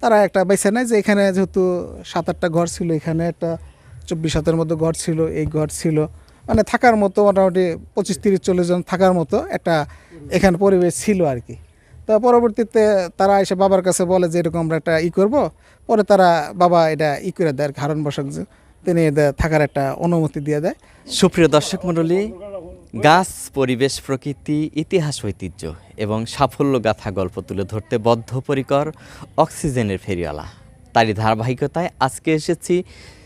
তারা একটা বেছে নেয় যে এখানে যেহেতু সাত আটটা ঘর ছিল এখানে একটা চব্বিশ হাতের মতো ঘর ছিল এই ঘর ছিল। মানে থাকার মতো মোটামুটি পঁচিশ তিরিশ চল্লিশ জন থাকার মতো একটা এখানে পরিবেশ ছিল আর কি। তা পরবর্তীতে তারা এসে বাবার কাছে বলে যে এরকম আমরা একটা ই করব। পরে তারা বাবা এটা ই করে দেয় আর কি, হারণ বসাক তিনি এদের থাকার একটা অনুমতি দিয়ে দেয়। সুপ্রিয় দর্শক মণ্ডলী গাছ, পরিবেশ, প্রকৃতি, ইতিহাস, ঐতিহ্য এবং সাফল্য গাথা গল্প তুলে ধরতে বদ্ধপরিকর অক্সিজেনের ফেরিওয়ালা। তারই ধারাবাহিকতায় আজকে এসেছি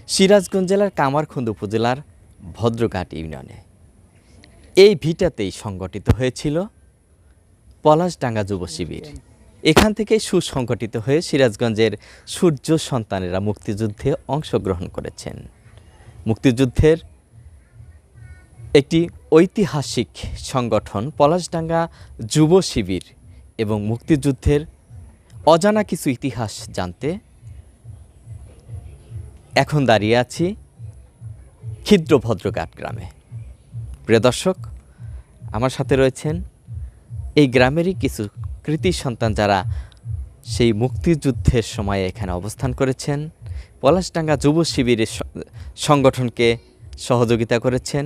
সিরাজগঞ্জ জেলার কামারখন্দ উপজেলার ভদ্রঘাট ইউনিয়নে। এই ভিটাতেই সংগঠিত হয়েছিল পলাশডাঙ্গা যুব শিবির। এখান থেকে সুসংগঠিত হয়ে সিরাজগঞ্জের সূর্য সন্তানেরা মুক্তিযুদ্ধে অংশগ্রহণ করেছেন। মুক্তিযুদ্ধের একটি ঐতিহাসিক সংগঠন, পলাশডাঙ্গা যুব শিবির এবং মুক্তিযুদ্ধের অজানা কিছু ইতিহাস জানতে এখন দাঁড়িয়ে আছি ক্ষিদ্র ভদ্রঘাট গ্রামে। প্রিয় দর্শক, আমার সাথে রয়েছেন এই গ্রামেরই কিছু কৃতি সন্তান যারা সেই মুক্তিযুদ্ধের সময়ে এখানে অবস্থান করেছেন। পলাশডাঙ্গা যুব শিবিরের সংগঠনকে সহযোগিতা করেছেন।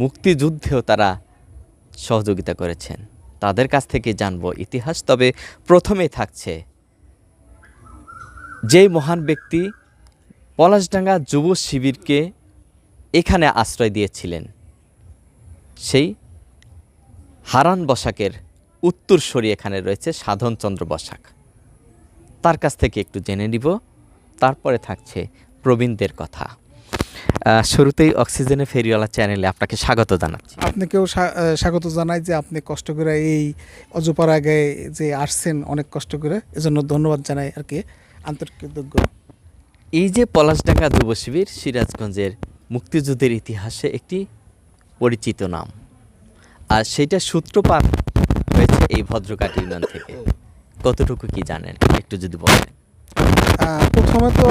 মুক্তিযুদ্ধেও তারা সহযোগিতা করেছেন। তাদের কাছ থেকে জানব ইতিহাস, তবে প্রথমে থাকছে যেই মহান ব্যক্তি পলাশডাঙ্গা যুব শিবিরকে এখানে আশ্রয় দিয়েছিলেন, সেই হারান বসাকের উত্তরসূরি এখানে রয়েছে সাধনচন্দ্র বসাক। তার কাছ থেকে একটু জেনে নিব। তারপরে থাকছে প্রবীণদের কথা। শুরুতেই অক্সিজেনে ফেরিওয়ালা চ্যানেলে আপনাকে স্বাগত জানাচ্ছি। আপনাকেও স্বাগত জানাই যে আপনি কষ্ট করে এই অজপার আগে যে আসছেন অনেক কষ্ট করে এজন্য ধন্যবাদ জানাই আর কি আন্তরিক কৃতজ্ঞ এই যে পলাশডাঙ্গা যুব শিবির সিরাজগঞ্জের মুক্তিযুদ্ধের ইতিহাসে একটি পরিচিত নাম। আর সেটা সূত্রপাত হয়েছে এই ভদ্রঘাট ইউনিয়ন থেকে। কতটুকু কি জানেন? একটু যদি বলেন। প্রথমে তো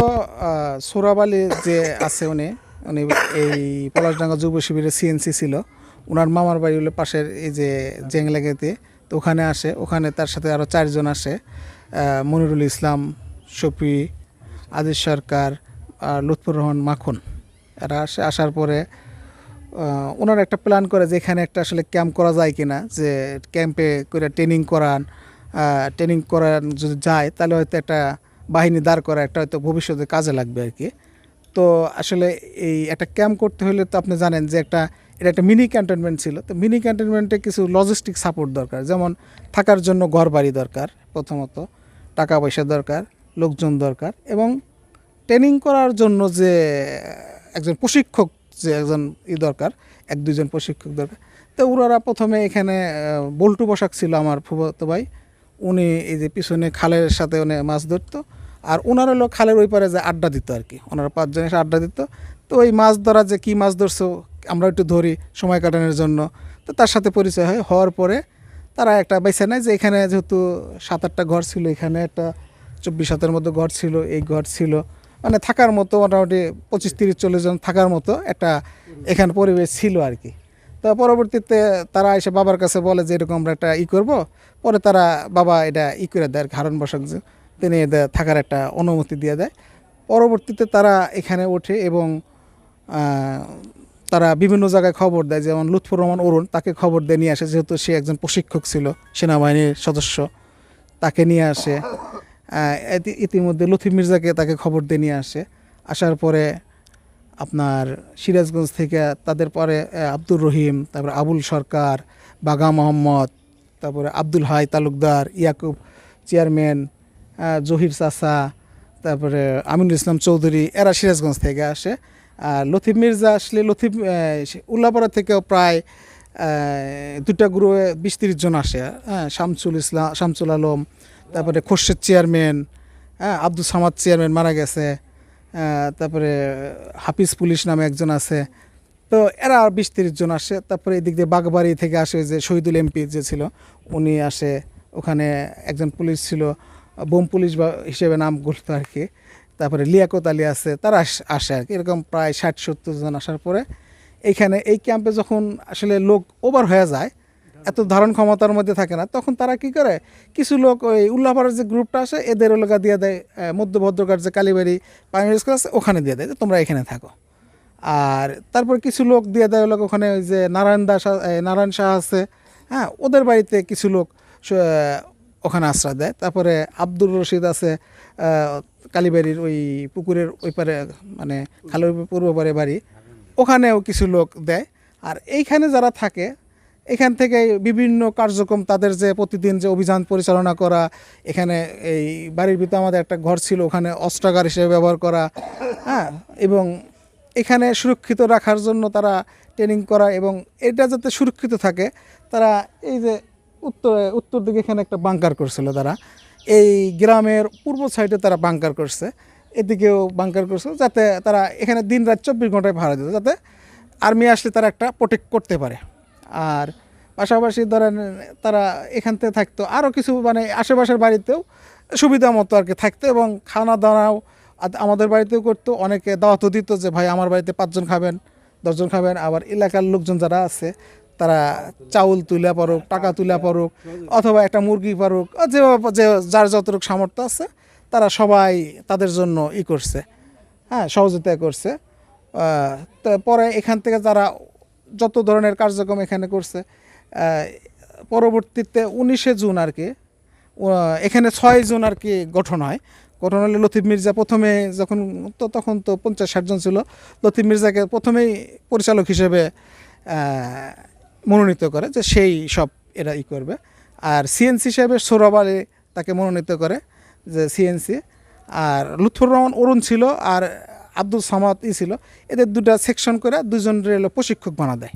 সোরাবালি যে আছে উনি উনি এই পলাশডাঙ্গা যুব শিবিরের সিএনসি ছিল। ওনার মামার বাড়ি হলো পাশের এই যে জেংলাগেতে। তো ওখানে আসে। ওখানে তার সাথে আরও চারজন আসে। মনিরুল ইসলাম শফি আদিস সরকার আর লুৎফুর রহমান মাখন। এরা আসে। আসার পরে ওনারা একটা প্ল্যান করে যে এখানে একটা আসলে ক্যাম্প করা যায় কি না যে ক্যাম্পে করে ট্রেনিং করান। ট্রেনিং করান যদি যায়, তাহলে হয়তো একটা বাহিনী দাঁড় করা একটা হয়তো ভবিষ্যতে কাজে লাগবে আর কি। তো আসলে এই একটা ক্যাম্প করতে হলে তো আপনি জানেন যে একটা, এটা একটা মিনি ক্যান্টনমেন্ট ছিল। তো মিনি ক্যান্টনমেন্টে কিছু লজিস্টিক সাপোর্ট দরকার। যেমন থাকার জন্য ঘর বাড়ি দরকার প্রথমত টাকা পয়সা দরকার, লোকজন দরকার এবং ট্রেনিং করার জন্য যে একজন প্রশিক্ষক যে একজন ই দরকার, এক দুইজন প্রশিক্ষক দরকার। তো ওনারা প্রথমে এখানে বল্টু পোশাক ছিল আমার ফুফাতো ভাই। উনি এই যে পিছনে খালের সাথে উনি মাছ ধরতো। আর ওনার হলো খালের ওই পারে যে আড্ডা দিত আর কি। ওনারা পাঁচজন এসে আড্ডা দিত। তো ওই মাছ ধরা যে কী মাছ ধরছো, আমরা একটু ধরি সময় কাটানোর জন্য। তো তার সাথে পরিচয় হয়। হওয়ার পরে তারা একটা বেছে নেয় যে এখানে যেহেতু সাত আটটা ঘর ছিল, এখানে একটা চব্বিশ হাতের মতো ঘর ছিল, এই ঘর ছিল। মানে থাকার মতো মোটামুটি পঁচিশ তিরিশ চল্লিশ জন থাকার মতো একটা এখানে পরিবেশ ছিল আর কি। তো পরবর্তীতে তারা এসে বাবার কাছে বলে যে এরকম আমরা একটা ই করব। পরে তারা বাবা এটা ই করে দেয় আর হারণ বসাক যে তিনি থাকার একটা অনুমতি দিয়ে দেয়। পরবর্তীতে তারা এখানে ওঠে এবং তারা বিভিন্ন জায়গায় খবর দেয়। যেমন লুৎফুর রহমান অরুণ তাকে খবর দিয়ে নিয়ে আসে, যেহেতু সে একজন প্রশিক্ষক ছিল, সেনাবাহিনীর সদস্য, তাকে নিয়ে আসে। ইতিমধ্যে লতিফ মির্জাকে তাকে খবর দিয়ে নিয়ে আসে। আসার পরে আপনার সিরাজগঞ্জ থেকে তাদের পরে আব্দুর রহিম, তারপরে আবুল সরকার, বাগা মোহাম্মদ, তারপরে আব্দুল হাই তালুকদার, ইয়াকুব চেয়ারম্যান জহির চাচা, তারপরে আমিনুল ইসলাম চৌধুরী, এরা সিরাজগঞ্জ থেকে আসে। আর লতিফ মির্জা আসলে লতিফ উল্লাপাড়া থেকেও প্রায় দুটা গ্রুপে বিশ তিরিশ জন আসে। হ্যাঁ শামসুল ইসলাম, শামসুল আলম, তারপরে খোরশেদ চেয়ারম্যান হ্যাঁ আব্দুল সামাদ চেয়ারম্যান মারা গেছে। তারপরে হাফিজ পুলিশ নামে একজন আছে। তো এরা আর বিশ তিরিশ জন আসে। তারপরে এদিক দিয়ে বাগবাড়ি থেকে আসে যে শহীদুল এমপি যে ছিল, উনি আসে। ওখানে একজন পুলিশ ছিল। বোম পুলিশ বা হিসেবে নাম করতো আর কি। তারপরে লিয়াকত আলী আছে, তারা আসে আর কি। এরকম প্রায় ষাট সত্তর জন আসার পরে এইখানে এই ক্যাম্পে যখন আসলে লোক ওভার হয়ে যায়, এত ধারণ ক্ষমতার মধ্যে থাকে না, তখন তারা কি করে? কিছু লোক ওই উল্লাপাড়ার যে গ্রুপটা আসে এদের এলাকা দিয়ে দেয় মধ্য ভদ্রকার যে কালীবাড়ি প্রাইমারি স্কুল আছে, ওখানে দিয়ে দেয় যে তোমরা এখানে থাকো। আর তারপর কিছু লোক দিয়ে দেয় লোক ওখানে ওই যে নারায়ণ দাস নারায়ণ শাহ আছে হ্যাঁ ওদের বাড়িতে কিছু লোক ওখানে আশ্রয় দেয়। তারপরে আব্দুর রশিদ আছে কালীবাড়ির ওই পুকুরের ওই পারে মানে খালের পূর্ব পারে বাড়ি। ওখানেও কিছু লোক দেয়। আর এইখানে যারা থাকে, এখান থেকে বিভিন্ন কার্যক্রম, তাদের যে প্রতিদিন যে অভিযান পরিচালনা করা, এখানে এই বাড়ির ভিতরে আমাদের একটা ঘর ছিল, ওখানে অস্ত্রাগার হিসেবে ব্যবহার করা হ্যাঁ এবং এখানে সুরক্ষিত রাখার জন্য তারা ট্রেনিং করা, এবং এটা যাতে সুরক্ষিত থাকে, তারা এই যে উত্তরে, উত্তর দিকে এখানে একটা বাংকার করছিল তারা। এই গ্রামের পূর্ব সাইডে তারা বাংকার করছে। এদিকেও বাংকার করছে যাতে তারা এখানে দিন রাত চব্বিশ ঘন্টায় ভাড়া দিত, যাতে আর্মি আসলে তারা একটা প্রোটেক্ট করতে পারে। আর পাশাপাশি ধরেন তারা এখান থেকে থাকতো। আরও কিছু মানে আশেপাশের বাড়িতেও সুবিধা মতো আর কি থাকতো এবং খানা দানাও আমাদের বাড়িতেও করতো। অনেকে দাওয়াতও দিত যে, ভাই, আমার বাড়িতে পাঁচজন খাবেন, দশজন খাবেন। আবার এলাকার লোকজন যারা আছে তারা চাউল তুলে পারুক, টাকা তুলে পারুক, অথবা একটা মুরগি পারুক যে যে যার যতটুকু সামর্থ্য আছে, তারা সবাই তাদের জন্য ই করছে। হ্যাঁ সহযোগিতা করছে। পরে এখান থেকে যারা যত ধরনের কার্যক্রম এখানে করছে পরবর্তীতে উনিশে জুন আর কি এখানে ছয় জুন আর কি গঠন হয়। গঠন হলে লতিফ মির্জা প্রথমে যখন, তো তখন তো পঞ্চাশ ষাটজন ছিল, লতিফ মির্জাকে প্রথমেই পরিচালক হিসেবে মনোনীত করে যে সেই সব এরা ই করবে। আর সিএনসি হিসেবে সৌরভ আলী তাকে মনোনীত করে যে সিএনসি আর লুৎফর রহমান অরুণ ছিল আর আব্দুল সামাদ ই ছিল। এদের দুটা সেকশন করে দুজন রেল প্রশিক্ষক বানা দেয়।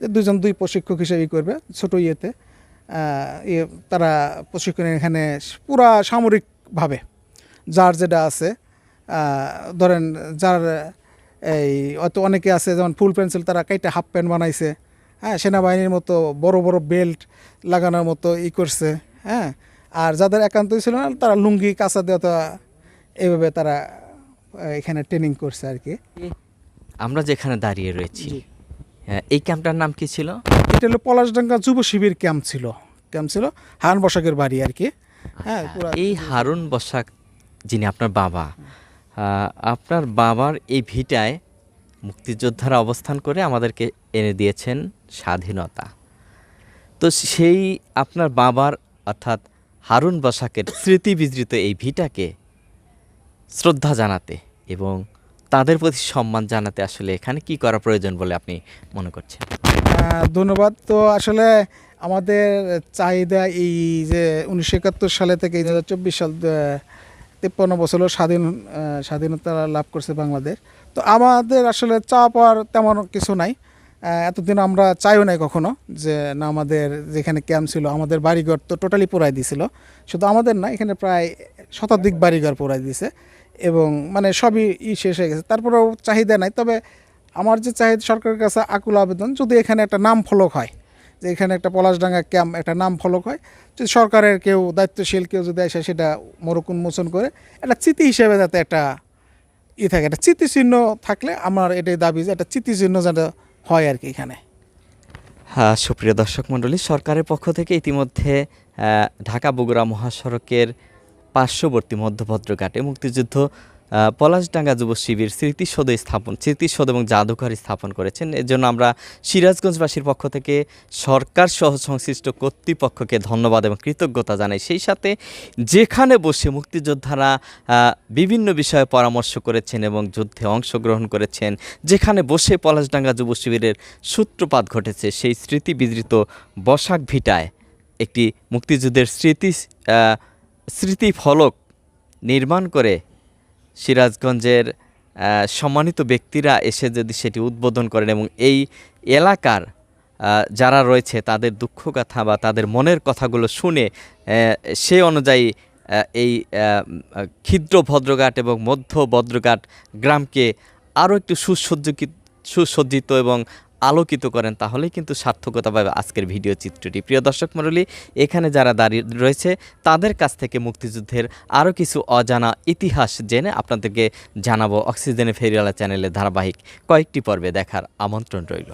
যে দুজন দুই প্রশিক্ষক হিসেবে ই করবে ছোটো ইয়েতে। ইয়ে তারা প্রশিক্ষণ এখানে পুরা সামরিকভাবে। যার যেটা আছে ধরেন যার এই অত অনেকে আছে যেমন ফুল পেন্সিল তারা কাইটা হাফ প্যান্ট বানাইছে। হ্যাঁ সেনাবাহিনীর মতো বড় বড় বেল্ট লাগানোর মতো ই করছে হ্যাঁ। আর যাদের একান্তই ছিল না তারা লুঙ্গি কাঁচা দেওয়া তো এইভাবে তারা এখানে ট্রেনিং করছে আর কি। আমরা যেখানে দাঁড়িয়ে রয়েছি হ্যাঁ, এই ক্যাম্পটার নাম কি ছিল? এটা হলো পলাশডাঙ্গা যুব শিবির ক্যাম্প ছিল। ক্যাম্প ছিল হান বসাকের বাড়ি আর কি। হ্যাঁ এই হারুন বসাক যিনি আপনার বাবা আপনার বাবার এই ভিটায় মুক্তিযোদ্ধারা অবস্থান করে আমাদেরকে এনে দিয়েছেন স্বাধীনতা। তো সেই আপনার বাবার, অর্থাৎ হারুন বসাকের স্মৃতি বিজড়িত এই ভিটাকে শ্রদ্ধা জানাতে এবং তাদের প্রতি সম্মান জানাতে আসলে এখানে কি করা প্রয়োজন বলে আপনি মনে করছেন? ধন্যবাদ। তো আসলে আমাদের চাহিদা এই যে উনিশশো একাত্তর সালে থেকে দু হাজার চব্বিশ সাল তিপ্পান্ন বছর স্বাধীন স্বাধীনতা লাভ করছে বাংলাদেশ। তো আমাদের আসলে চা পাওয়ার তেমন কিছু নাই। এতদিন আমরা চাইও নাই কখনো যে না আমাদের যেখানে ক্যাম্প ছিল, আমাদের বাড়িঘর তো টোটালি পোড়াই দিছিল। শুধু আমাদের না, এখানে প্রায় শতাধিক বাড়িঘর পোড়াই দিছে। এবং মানে সবই ই শেষ হয়ে গেছে। তারপরেও চাহিদা নাই। তবে আমার যে চাহিদা, সরকারের কাছে আকুল আবেদন, যদি এখানে একটা নাম ফলক হয় যে এখানে একটা পলাশডাঙ্গা ক্যাম্প, একটা নাম ফলক হয়। যদি সরকারের কেউ দায়িত্বশীল কেউ যদি আসে, সেটা মোরক উন্মোচন করে। একটা স্মৃতি হিসেবে যাতে একটা ই থাকে, একটা স্মৃতিচিহ্ন থাকলে আমার এটাই দাবি যে একটা স্মৃতিচিহ্ন যাতে হয় আর কি এখানে। হ্যাঁ সুপ্রিয় দর্শক মণ্ডলী, সরকারের পক্ষ থেকে ইতিমধ্যে ঢাকা বগুড়া মহাসড়কের পার্শ্ববর্তী মধ্যভদ্রঘাটে মুক্তিযুদ্ধ পলাশডাঙ্গা যুব শিবির স্মৃতিসৌধ স্থাপন স্মৃতিসৌধ এবং জাদুঘর স্থাপন করেছেন। এর জন্য আমরা সিরাজগঞ্জবাসীর পক্ষ থেকে সরকার সহ সংশ্লিষ্ট কর্তৃপক্ষকে ধন্যবাদ এবং কৃতজ্ঞতা জানাই। সেই সাথে যেখানে বসে মুক্তিযোদ্ধারা বিভিন্ন বিষয়ে পরামর্শ করেছেন এবং যুদ্ধে অংশগ্রহণ করেছেন, যেখানে বসে পলাশডাঙ্গা যুব শিবিরের সূত্রপাত ঘটেছে, সেই স্মৃতি বিদৃত বসাক ভিটায় একটি মুক্তিযুদ্ধের স্মৃতি স্মৃতিফলক নির্মাণ করে সিরাজগঞ্জের সম্মানিত ব্যক্তিরা এসে যদি সেটি উদ্বোধন করেন এবং এই এলাকার যারা রয়েছে তাদের দুঃখ কথা বা তাদের মনের কথাগুলো শুনে সে অনুযায়ী এই ক্ষিদ্র ভদ্রঘাট এবং মধ্য ভদ্রঘাট গ্রামকে আরও একটু সুসজ্জিত সুসজ্জিত এবং আলোকিত করেন, তাহলেই কিন্তু সার্থকতা পাবে আজকের ভিডিও চিত্রটি। প্রিয় দর্শক মণ্ডলী, এখানে যারা দাঁড়িয়ে রয়েছে, তাদের কাছ থেকে মুক্তিযুদ্ধের আরও কিছু অজানা ইতিহাস জেনে আপনাদেরকে জানাব অক্সিজেনে ফেরিওয়ালা চ্যানেলের ধারাবাহিক কয়েকটি পর্বে দেখার আমন্ত্রণ রইল।